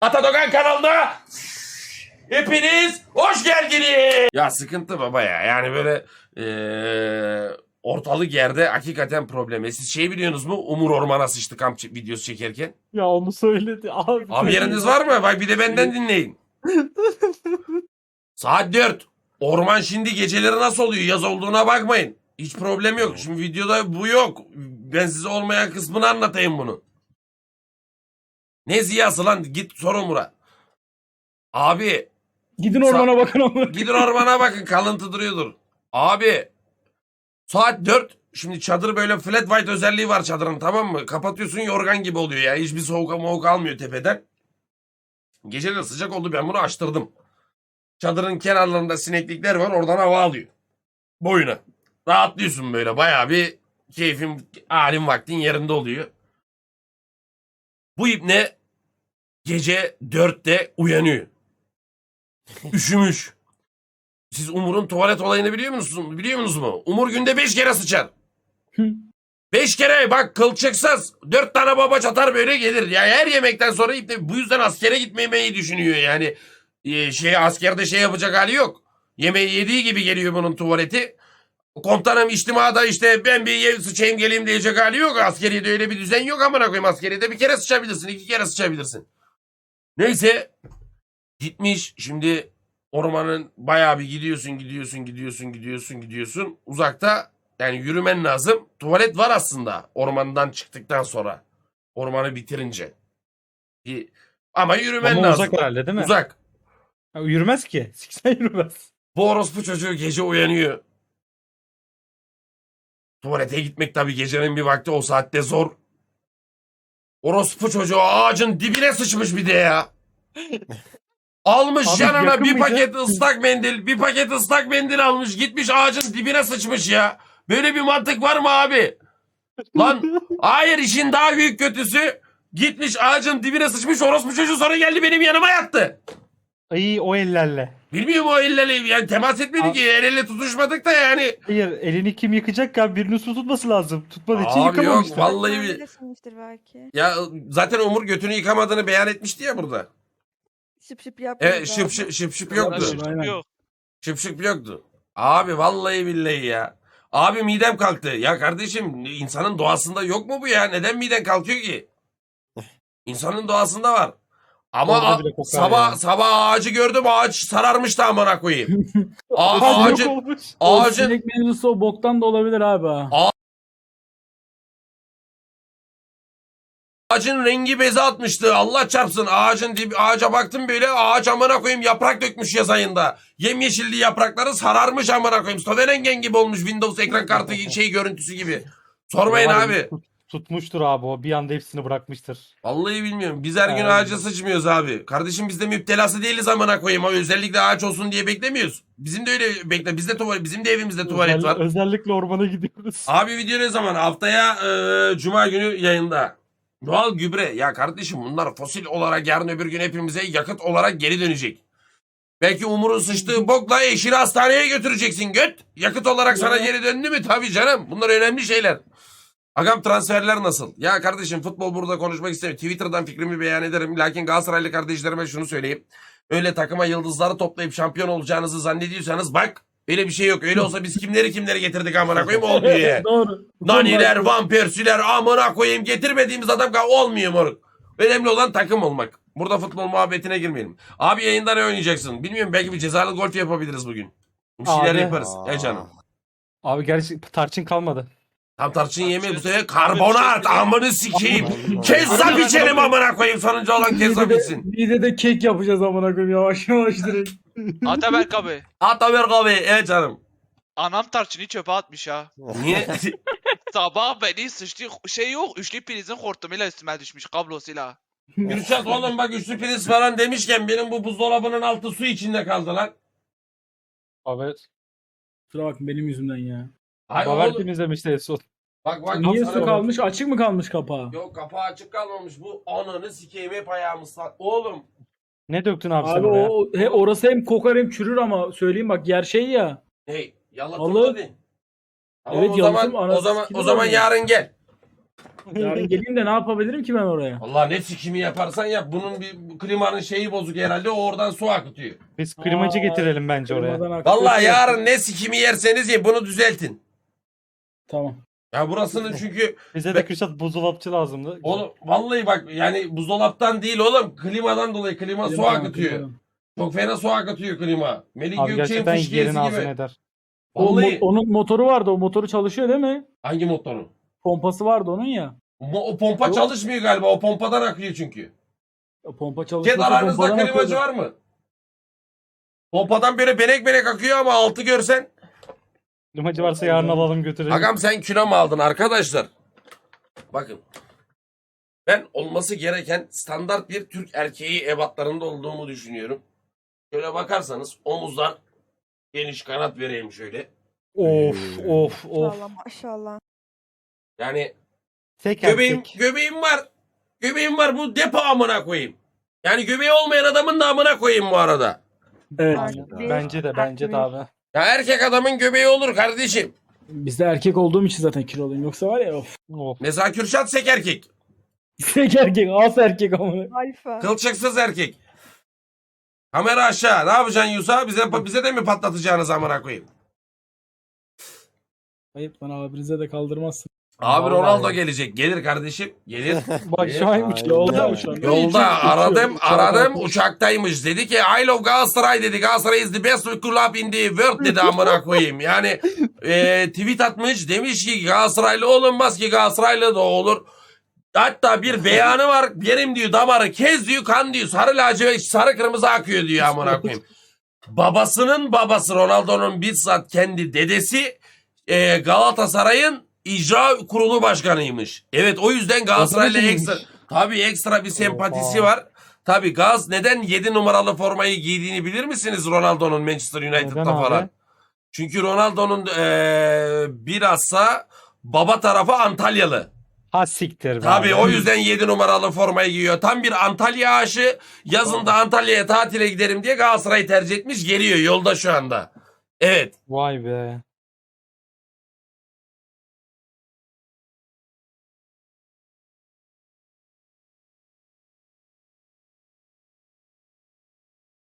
Atadogan kanalına hepiniz hoş geldiniz. Ya sıkıntı baba ya. Yani böyle eee, ortalık yerde hakikaten problem. E siz şey biliyorsunuz mu? Umur ormana sıçtı kamp videosu çekerken. Ya onu söyledi abi. Abi yeriniz var mı? Bak bir de benden dinleyin. Saat 4. Orman şimdi geceleri nasıl oluyor? Yaz olduğuna bakmayın. Hiç problem yok. Şimdi videoda bu yok. Ben size olmayan kısmını anlatayım bunu. Ne ziyası lan? Git sor Umur'a. Abi Gidin ormana bakın ama. Gidin ormana bakın kalıntı duruyordur. Abi saat 4 şimdi çadır böyle flat white özelliği var çadırın tamam mı? Kapatıyorsun yorgan gibi oluyor ya. Hiçbir soğuk moğuk almıyor tepeden. Gece de sıcak oldu ben bunu açtırdım. Çadırın kenarlarında sineklikler var oradan hava alıyor. Boyuna. Rahatlıyorsun böyle bayağı bir keyfin halin vaktin yerinde oluyor. Bu ipne gece 4'te uyanıyor. Üşümüş. Siz Umur'un tuvalet olayını biliyor musunuz? Biliyor musunuz mu? Umur günde beş kere sıçar. Beş kere bak kılçıksız. Dört tane baba çatar böyle gelir. Ya her yemekten sonra ipne bu yüzden askere gitmemeyi düşünüyor yani. Ee, şey askerde şey yapacak hali yok. Yemeği yediği gibi geliyor bunun tuvaleti. Komutanım içtimada işte ben bir ye- sıçayım geleyim diyecek hali yok. Askeriyede öyle bir düzen yok amına koyayım. Askeriyede bir kere sıçabilirsin, iki kere sıçabilirsin. Neyse Gitmiş şimdi ormanın bayağı bir gidiyorsun gidiyorsun gidiyorsun gidiyorsun gidiyorsun. Uzakta yani yürümen lazım. Tuvalet var aslında ormandan çıktıktan sonra. Ormanı bitirince. Bir- Ama yürümen Ama lazım. uzak herhalde değil mi? Uzak. Ha, yürümez ki. Siksen yürümez. Bu orospu çocuğu gece uyanıyor. Tuvalete gitmek tabii gecenin bir vakti o saatte zor. Orospu çocuğu ağacın dibine sıçmış bir de ya. Almış Abi yanına yakın bir mıydı? paket ıslak mendil, bir paket ıslak mendil almış, gitmiş ağacın dibine sıçmış ya. Böyle bir mantık var mı abi? Lan hayır işin daha büyük kötüsü gitmiş ağacın dibine sıçmış orospu çocuğu sonra geldi benim yanıma yattı. Ay o ellerle. Bilmiyorum o ellerle yani temas etmedik Abi- ki el ele tutuşmadık da yani. Hayır elini kim yıkacak ya? Birinin su tutması lazım. Tutmadığı için Abi yok yıkamamışlar. vallahi bir... Belki. Ya zaten Umur götünü yıkamadığını beyan etmişti ya burada. Şıp şıp yapmıyor. E şıp şıp şıp şıp yoktu. Aynen, aynen. Yok. Şıp şıp yoktu. Abi vallahi billahi ya. Abi midem kalktı. Ya kardeşim insanın doğasında yok mu bu ya? Neden miden kalkıyor ki? İnsanın doğasında var. Ama bile kokar sabah ya. sabah ağacı gördüm ağaç sararmıştı amına koyayım. A- Ağacı ağacın, yok olmuş. O ağacın, sinek mevzusu o boktan da olabilir abi. ha. ağacın rengi bezi atmıştı. Allah çarpsın ağacın dibi, ağaca baktım böyle ağaç amına koyayım yaprak dökmüş yaz ayında. Yemyeşilli yaprakları sararmış amına koyayım. Stovenengen gibi olmuş Windows ekran kartı şey görüntüsü gibi. Sormayın abi. Tut- tutmuştur abi o. Bir anda hepsini bırakmıştır. Vallahi bilmiyorum. Biz her gün Abi. ağaca sıçmıyoruz abi. Kardeşim biz de müptelası değiliz amına koyayım. O özellikle ağaç olsun diye beklemiyoruz. Bizim de öyle bekle. Bizde tuvalet, bizim de evimizde tuvalet Özel- var. Özellikle ormana gidiyoruz. Abi video ne zaman? Haftaya e, Cuma günü yayında. Doğal gübre. Ya kardeşim bunlar fosil olarak yarın öbür gün hepimize yakıt olarak geri dönecek. Belki Umur'un sıçtığı bokla eşini hastaneye götüreceksin göt. Yakıt olarak sana geri döndü mü? Tabii canım. Bunlar önemli şeyler. Agam transferler nasıl? Ya kardeşim futbol burada konuşmak istemiyorum. Twitter'dan fikrimi beyan ederim. Lakin Galatasaraylı kardeşlerime şunu söyleyeyim. Öyle takıma yıldızları toplayıp şampiyon olacağınızı zannediyorsanız bak öyle bir şey yok. Öyle olsa biz kimleri kimleri getirdik amına koyayım olmuyor ya. Doğru. Naniler, Van Persie'ler amına koyayım getirmediğimiz adam olmuyor moruk. Önemli olan takım olmak. Burada futbol muhabbetine girmeyelim. Abi yayında ne oynayacaksın? Bilmiyorum belki bir cezalı golf yapabiliriz bugün. Bir şeyler Abi. yaparız. Ya canım. Abi gerçi tarçın kalmadı. Tam tarçın yemeği bu sefer karbonat amını sikeyim. Kezzap içelim amına koyayım sonuncu olan kezzap içsin. Bir de de kek yapacağız amına koyayım yavaş yavaş direkt. Ataberk abi. At haber kahve. Evet canım. Anam tarçını çöpe atmış ha. Niye? Sabah beni sıçtı. Şey yok. Üçlü prizin hortumuyla üstüme düşmüş kablosuyla. Gülşat oğlum bak üçlü priz falan demişken benim bu buzdolabının altı su içinde kaldı lan. Abi Kusura bakma benim yüzümden ya. Ay Baver oğlum. temizlemişti en son. Bak bak. Niye su bak. kalmış? Açık mı kalmış kapağı? Yok kapağı açık kalmamış. Bu ananı sikeyim hep ayağımı sat. Oğlum. Ne döktün abi, sen Abi oraya? o he, orası hem kokar hem çürür ama söyleyeyim bak yer şey ya. Hey yalatıldı Vallahi- değil. Tamam, Evet, o zaman yalıtım, o zaman o zaman yarın gel. Yarın geleyim de ne yapabilirim ki ben oraya? Allah ne sikimi yaparsan yap. Bunun bir klimanın şeyi bozuk herhalde. O oradan su akıtıyor. Biz klimacı Aa, getirelim bence oraya. Kırmadan. Vallahi yarın ne sikimi yerseniz ye bunu düzeltin. Tamam. Ya burasının çünkü Bize de Kürşat buzdolapçı lazımdı. oğlum vallahi bak yani buzdolaptan değil oğlum klimadan dolayı klima su akıtıyor. Çok fena su akıtıyor klima. Melih Abi Gökçek'in gerçekten yerin fışkiyesi ağzını gibi. eder. O Vallahi onun motoru vardı. O motoru çalışıyor değil mi? hangi motoru? Pompası vardı onun ya. Mo- O pompa Yok. çalışmıyor galiba. O pompadan akıyor çünkü. O pompa Chat çalışıyorsa aranızda klimacı var mı? Pompadan böyle benek benek akıyor ama altı görsen. Klimacı varsa yarın alalım götürelim. Agam sen kilo mu aldın arkadaşlar? Bakın. Ben olması gereken standart bir Türk erkeği ebatlarında olduğumu düşünüyorum. Şöyle bakarsanız omuzlar geniş kanat vereyim şöyle. Of of of. Maşallah maşallah. Yani Tek göbeğim erkek. göbeğim var. Göbeğim var bu depo amına koyayım. Yani göbeği olmayan adamın da amına koyayım bu arada. Evet. Aynen. Bence de bence de abi. Ya erkek adamın göbeği olur kardeşim. Bizde erkek olduğum için zaten kiloluyum. Yoksa var ya of. Of. Mesela Kürşat sek erkek. Tek erkek. Az erkek ama. Alfa. Kılçıksız erkek. Kamera aşağı. Ne yapacaksın Yusa? Bize bize de mi patlatacağınız amına koyayım? Ayıp bana abinize de kaldırmazsın. Abi Ronaldo gelecek. Gelir kardeşim. Gelir. Bak şu an uçtu. Yolda? Yolda aradım aradım uçaktaymış. Dedi ki I love Galatasaray dedi. Galatasaray is the best club in the world dedi amına koyayım. Yani e, tweet atmış demiş ki Galatasaraylı olunmaz ki Galatasaraylı da olur. Hatta bir beyanı var. Benim diyor damarı kez diyor kan diyor. Sarı lacivert sarı kırmızı akıyor diyor amına koyayım. Babasının babası Ronaldo'nun bizzat kendi dedesi e, Galatasaray'ın icra kurulu başkanıymış. Evet o yüzden Galatasaray'la ekstra tabii ekstra bir sempatisi Oha. var. Tabii Gaz neden 7 numaralı formayı giydiğini bilir misiniz Ronaldo'nun Manchester United'da Neden abi? falan? Çünkü Ronaldo'nun e, bilhassa baba tarafı Antalyalı. Ha siktir be. Tabii abi. o yüzden 7 numaralı formayı giyiyor. Tam bir Antalya aşı. Yazın da Antalya'ya tatile giderim diye Galatasaray'ı tercih etmiş. Geliyor yolda şu anda. Evet. Vay be.